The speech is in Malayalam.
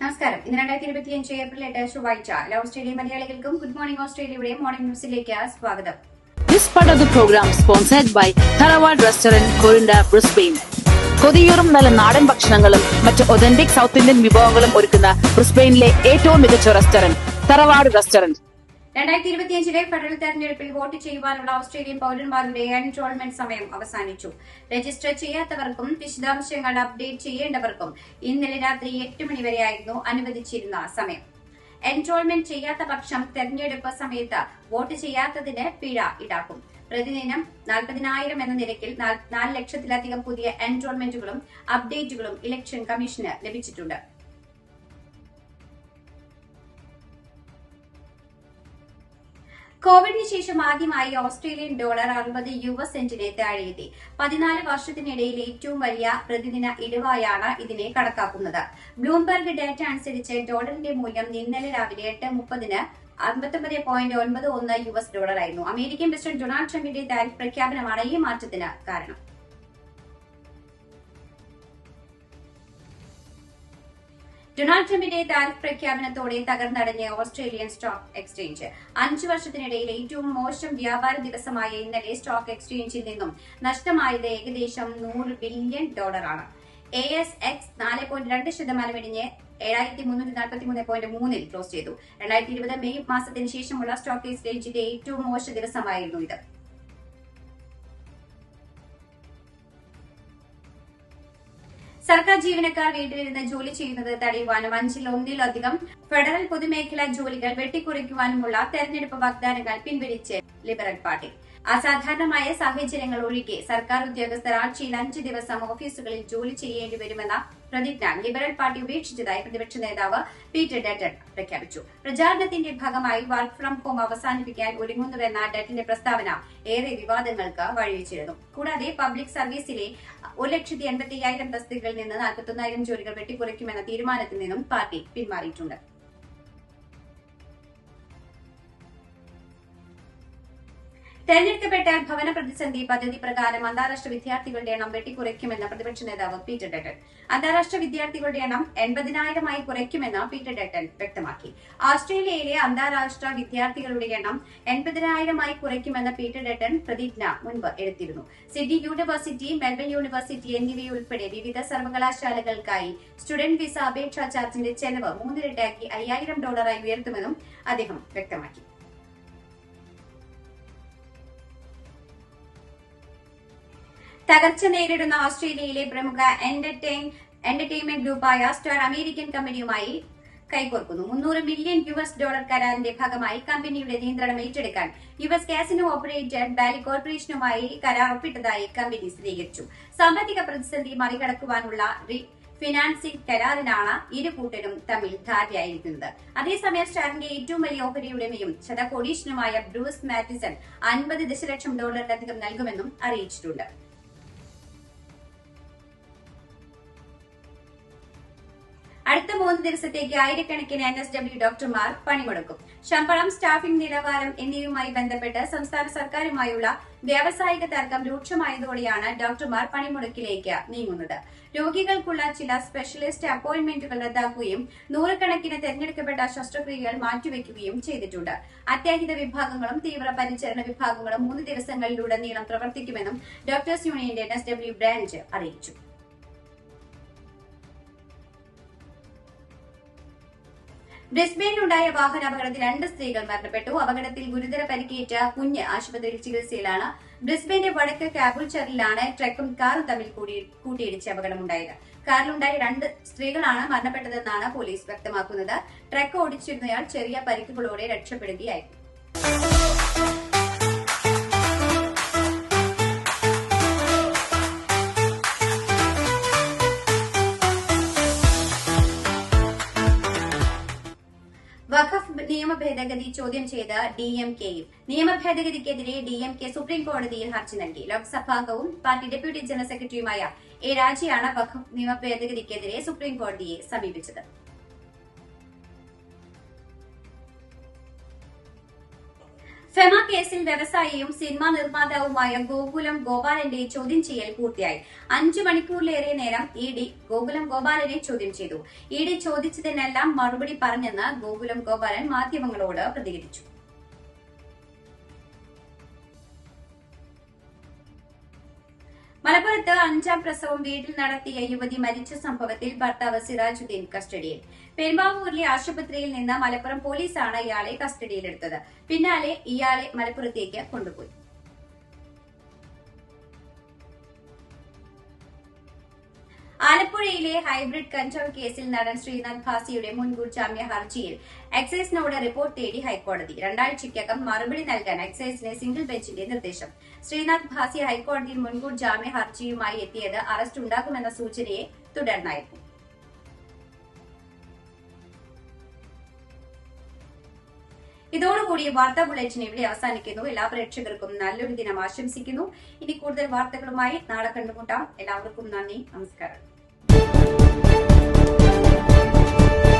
നമസ്കാരം. ഇന്ന് രണ്ടായിരത്തി ഇരുപത്തി അഞ്ച് ഏപ്രിൽ എട്ട് ചൊവ്വാഴ്ച എല്ലാ ഓസ്ട്രേലിയൻ മലയാളികൾക്കും ഗുഡ് മോർണിംഗ് ഓസ്ട്രേലിയയുടെ മോർണിംഗ് ന്യൂസിലേക്ക് സ്വാഗതം. This part of the program sponsored by Tharawad Restaurant, Corinda, Brisbane. കൊതിയൂറും നല്ല നാടൻ ഭക്ഷണങ്ങളും മറ്റ് ഒതന്റിക് സൗത്ത് ഇന്ത്യൻ വിഭവങ്ങളും ഒരുക്കുന്ന ബ്രിസ്ബെയിനിലെ ഏറ്റവും മികച്ച റെസ്റ്റോറന്റ് തറവാട് റെസ്റ്റോറന്റ് രണ്ടായിരത്തി ഇരുപത്തിയഞ്ചിലെ ഫെഡറൽ തെരഞ്ഞെടുപ്പിൽ വോട്ട് ചെയ്യുവാനുള്ള ഓസ്ട്രേലിയൻ പൌരന്മാരുടെ എൻറോൾമെന്റ് സമയം അവസാനിച്ചു. രജിസ്റ്റർ ചെയ്യാത്തവർക്കും വിശദാംശങ്ങൾ അപ്ഡേറ്റ് ചെയ്യേണ്ടവർക്കും ഇന്നലെ രാത്രി എട്ട് മണിവരെയായിരുന്നു അനുവദിച്ചിരുന്ന സമയം. എൻറോൾമെന്റ് ചെയ്യാത്ത പക്ഷം തെരഞ്ഞെടുപ്പ് സമയത്ത് വോട്ട് ചെയ്യാത്തതിന് പിഴ ഈടാക്കും. പ്രതിദിനം നാൽപ്പതിനായിരം എന്ന നിരക്കിൽ നാല് ലക്ഷത്തിലധികം പുതിയ എൻറോൾമെന്റുകളും അപ്ഡേറ്റുകളും ഇലക്ഷൻ കമ്മീഷന് ലഭിച്ചിട്ടുണ്ട്. കോവിഡിന് ശേഷം ആദ്യമായി ഓസ്ട്രേലിയൻ ഡോളർ അറുപത് യു എസ് സെന്റിനെ താഴെയെത്തി. പതിനാല് വർഷത്തിനിടയിൽ ഏറ്റവും വലിയ പ്രതിദിന ഇടിവായാണ് ഇതിനെ കണക്കാക്കുന്നത്. ബ്ലൂംബർഗ് ഡാറ്റ അനുസരിച്ച് ഡോളറിന്റെ മൂല്യം ഇന്നലെ രാവിലെ എട്ട് മുപ്പതിന് അമ്പത്തൊമ്പത് പോയിന്റ് ഒൻപത് ഒന്ന് യു എസ് ഡോളറായിരുന്നു. അമേരിക്കൻ പ്രസിഡന്റ് ഡൊണാൾഡ് ട്രംപിന്റെ താരിഫ് പ്രഖ്യാപനമാണ് ഈ മാറ്റത്തിന് കാരണം. ഡൊണാൾഡ് ട്രംപിന്റെ താരിഫ് പ്രഖ്യാപനത്തോടെ തകർന്നടഞ്ഞ ഓസ്ട്രേലിയൻ സ്റ്റോക്ക് എക്സ്ചേഞ്ച്. അഞ്ചു വർഷത്തിനിടയിൽ ഏറ്റവും മോശം വ്യാപാര ദിവസമായ ഇന്നലെ സ്റ്റോക്ക് എക്സ്ചേഞ്ചിൽ നിന്നും നഷ്ടമായത് ഏകദേശം നൂറ് ബില്യൺ ഡോളറാണ്. എ എസ് എക്സ് നാല് പോയിന്റ് രണ്ട് ശതമാനം ഇടിഞ്ഞ് ഏഴായിരത്തി മുന്നൂറ്റി നാൽപ്പത്തി മൂന്ന് പോയിന്റ് മൂന്നിൽ ക്ലോസ് ചെയ്തു. രണ്ടായിരത്തി ഇരുപത് മെയ് മാസത്തിന് ശേഷമുള്ള സ്റ്റോക്ക് എക്സ്ചേഞ്ചിന്റെ ഏറ്റവും മോശ ദിവസമായിരുന്നു ഇത്. സർക്കാർ ജീവനക്കാർ വീട്ടിലിരുന്ന് ജോലി ചെയ്യുന്നത് തടയുവാനും അഞ്ചിൽ ഒന്നിലധികം ഫെഡറൽ പൊതുമേഖലാ ജോലികൾ വെട്ടിക്കുറയ്ക്കുവാനുമുള്ള തെരഞ്ഞെടുപ്പ് വാഗ്ദാനങ്ങൾ പിൻവലിച്ച് ലിബറൽ പാർട്ടി. അസാധാരണമായ സാഹചര്യങ്ങൾ ഒഴികെ സർക്കാർ ഉദ്യോഗസ്ഥർ ആഴ്ചയിൽ അഞ്ച് ദിവസം ഓഫീസുകളിൽ ജോലി ചെയ്യേണ്ടി വരുമെന്ന പ്രതിജ്ഞ ലിബറൽ പാർട്ടി ഉപേക്ഷിച്ചതായി പ്രതിപക്ഷ നേതാവ് പീറ്റർ ഡെറ്റൺ പ്രഖ്യാപിച്ചു. പ്രചാരണത്തിന്റെ ഭാഗമായി വർക്ക് ഫ്രം ഹോം അവസാനിപ്പിക്കാൻ ഒരുങ്ങുന്നുവെന്ന ഡെറ്റിന്റെ പ്രസ്താവന ഏറെ വിവാദങ്ങൾക്ക് വഴിവെച്ചിരുന്നു. കൂടാതെ പബ്ലിക് സർവീസിലെ ഒരു ലക്ഷത്തി എൺപത്തി അയ്യായിരം തസ്തികകളിൽ നിന്ന് നാൽപ്പത്തൊന്നായിരം ജോലികൾ വെട്ടിക്കുറയ്ക്കുമെന്ന തീരുമാനത്തിൽ നിന്നും പാർട്ടി പിന്മാറിയിട്ടുണ്ട് തെരഞ്ഞെടുക്കപ്പെട്ട ഭവന പ്രതിസന്ധി പദ്ധതി പ്രകാരം അന്താരാഷ്ട്ര വിദ്യാർത്ഥികളുടെ എണ്ണം വെട്ടിക്കുറയ്ക്കുമെന്ന് പ്രതിപക്ഷ നേതാവ് പീറ്റർ ഡട്ടൻ അന്താരാഷ്ട്ര വിദ്യാർത്ഥികളുടെ എണ്ണം എൺപതിനായിരമായി കുറയ്ക്കുമെന്ന് പീറ്റർ ഡട്ടൻ വ്യക്തമാക്കി. ഓസ്ട്രേലിയയിലെ അന്താരാഷ്ട്ര വിദ്യാർത്ഥികളുടെ എണ്ണം എൺപതിനായിരമായി കുറയ്ക്കുമെന്ന് പീറ്റർ ഡട്ടൻ പ്രതിജ്ഞ മുൻപ് എടുത്തിരുന്നു. സിഡ്നി യൂണിവേഴ്സിറ്റി മെൽബൺ യൂണിവേഴ്സിറ്റി എന്നിവയുൾപ്പെടെ വിവിധ സർവകലാശാലകൾക്കായി സ്റ്റുഡന്റ് വിസ അപേക്ഷാ ചാർജിന്റെ ചെലവ് മൂന്നിരട്ടാക്കി അയ്യായിരം ഡോളറായി ഉയർത്തുമെന്നും അദ്ദേഹം വ്യക്തമാക്കി. തകർച്ച നേരിടുന്ന ഓസ്ട്രേലിയയിലെ പ്രമുഖ എന്റർടൈൻ എന്റർടൈൻമെന്റ് ഗ്രൂപ്പായ സ്റ്റാർ അമേരിക്കൻ കമ്പനിയുമായി കൈകോർക്കുന്നു. മുന്നൂറ് മില്യൺ യു എസ് ഡോളർ കരാറിന്റെ ഭാഗമായി കമ്പനിയുടെ നിയന്ത്രണം ഏറ്റെടുക്കാൻ U S casino operator Bally കോർപ്പറേഷനുമായി കരാർ ഒപ്പിട്ടതായി കമ്പനി സ്ഥിരീകരിച്ചു. സാമ്പത്തിക പ്രതിസന്ധി മറികടക്കുവാനുള്ള ഫിനാൻസിംഗ് കരാറിനാണ് ഇരു കൂട്ടരും തമ്മിൽ ധാരണയായിരിക്കുന്നത്. അതേസമയം സ്റ്റാറിന്റെ ഏറ്റവും വലിയ ഓഹരി ഉടമയും ശതകോടീശ്വരനുമായ ബ്രൂസ് മാറ്റിസൺ അൻപത് ദശലക്ഷം ഡോളറിലധികം നൽകുമെന്നും അറിയിച്ചിട്ടുണ്ട്. അടുത്ത മൂന്ന് ദിവസത്തേക്ക് ആയിരക്കണക്കിന് എൻ എസ് ഡബ്ല്യു ഡോക്ടർമാർ പണിമുടക്കും. ശമ്പളം സ്റ്റാഫിംഗ് നിലവാരം എന്നിവയുമായി ബന്ധപ്പെട്ട് സംസ്ഥാന സർക്കാരുമായുള്ള വ്യാവസായിക തർക്കം രൂക്ഷമായതോടെയാണ് ഡോക്ടർമാർ പണിമുടക്കിലേക്ക് നീങ്ങുന്നത്. രോഗികൾക്കുള്ള ചില സ്പെഷ്യലിസ്റ്റ് അപ്പോയിന്റ്മെന്റുകൾ റദ്ദാക്കുകയും നൂറുകണക്കിന് തെരഞ്ഞെടുക്കപ്പെട്ട ശസ്ത്രക്രിയകൾ മാറ്റിവെക്കുകയും ചെയ്തിട്ടുണ്ട്. അത്യാഹിത വിഭാഗങ്ങളും തീവ്ര പരിചരണ വിഭാഗങ്ങളും മൂന്ന് ദിവസങ്ങളിലുടനീളം പ്രവർത്തിക്കുമെന്നും ഡോക്ടേഴ്സ് യൂണിയന്റെ എൻ എസ് ഡബ്ല്യു ബ്രാഞ്ച് അറിയിച്ചു. ബ്രിസ്ബെയിനിലുണ്ടായ വാഹനാപകടത്തിൽ രണ്ട് സ്ത്രീകൾ മരണപ്പെട്ടു. അപകടത്തിൽ ഗുരുതര പരിക്കേറ്റ കുഞ്ഞ് ആശുപത്രിയിൽ ചികിത്സയിലാണ്. ബ്രിസ്ബെയിന്റെ വടക്ക് കാബുൾച്ചറിലാണ് ട്രക്കും കാറും തമ്മിൽ കൂടി- കൂട്ടിയിടിച്ച് അപകടമുണ്ടായത്. കാറിലുണ്ടായ രണ്ട് സ്ത്രീകളാണ് മരണപ്പെട്ടതെന്നാണ് പോലീസ് വ്യക്തമാക്കുന്നത്. ട്രക്ക് ഓടിച്ചിരുന്നയാൾ ചെറിയ പരിക്കുകളോടെ രക്ഷപ്പെടുകയായിരുന്നു. നിയമ ഭേദഗതി ചോദ്യം ചെയ്ത് ഡി എം കെയും. നിയമ ഭേദഗതിക്കെതിരെ ഡി എം കെ സുപ്രീം കോടതിയിൽ ഹർജി നൽകി. ലോക്സഭാംഗവും പാർട്ടി ഡെപ്യൂട്ടി ജനറൽ സെക്രട്ടറിയുമായ എ രാജയാണ് വഖഫ് നിയമ ഭേദഗതിക്കെതിരെ സുപ്രീം കോടതിയെ സമീപിച്ചത്. ഫെമ കേസിൽ വ്യവസായിയും സിനിമാ നിർമ്മാതാവുമായ ഗോകുലം ഗോപാലന്റെ ചോദ്യം ചെയ്യൽ പൂർത്തിയായി. അഞ്ചു മണിക്കൂറിലേറെ നേരം ഇ ഡി ഗോകുലം ഗോപാലനെ ചോദ്യം ചെയ്തു. ഇ ഡി ചോദിച്ചതിനെല്ലാം മറുപടി പറഞ്ഞെന്ന് ഗോകുലം ഗോപാലൻ മാധ്യമങ്ങളോട് പ്രതികരിച്ചു. മലപ്പുറത്ത് അഞ്ചാം പ്രസവം വീട്ടിൽ നടത്തിയ യുവതി മരിച്ച സംഭവത്തിൽ ഭർത്താവ് സിറാജുദ്ദീൻ കസ്റ്റഡിയിൽ. പെരുമ്പാവൂരിലെ ആശുപത്രിയിൽ നിന്ന് മലപ്പുറം പോലീസാണ് ഇയാളെ കസ്റ്റഡിയിലെടുത്തത്. പിന്നാലെ ഇയാളെ മലപ്പുറത്തേക്ക് കൊണ്ടുപോയി. ആലപ്പുഴയിലെ ഹൈബ്രിഡ് കഞ്ചാവ് കേസിൽ നടൻ ശ്രീനാഥ് ഭാസിയുടെ മുൻകൂർ ജാമ്യ ഹർജിയിൽ എക്സൈസിനോട് റിപ്പോർട്ട് തേടി ഹൈക്കോടതി. രണ്ടാഴ്ചയ്ക്കകം മറുപടി നൽകാൻ എക്സൈസിന് സിംഗിൾ ബെഞ്ചിന്റെ നിർദ്ദേശം. ശ്രീനാഥ് ഭാസി ഹൈക്കോടതിയിൽ മുൻകൂർ ജാമ്യ ഹർജിയുമായി എത്തിയത് അറസ്റ്റ് ഉണ്ടാകുമെന്ന സൂചനയെ തുടർന്നായിരുന്നു. ഇതോടുകൂടി വാർത്താ ബുള്ളറ്റിൻ ഇവിടെ അവസാനിക്കുന്നു. എല്ലാ പ്രേക്ഷകർക്കും നല്ലൊരു ദിനം ആശംസിക്കുന്നു. ഇനി കൂടുതൽ വാർത്തകളുമായി നാളെ കണ്ടുമുട്ടാം. എല്ലാവർക്കും നന്ദി. നമസ്കാരം. えっ?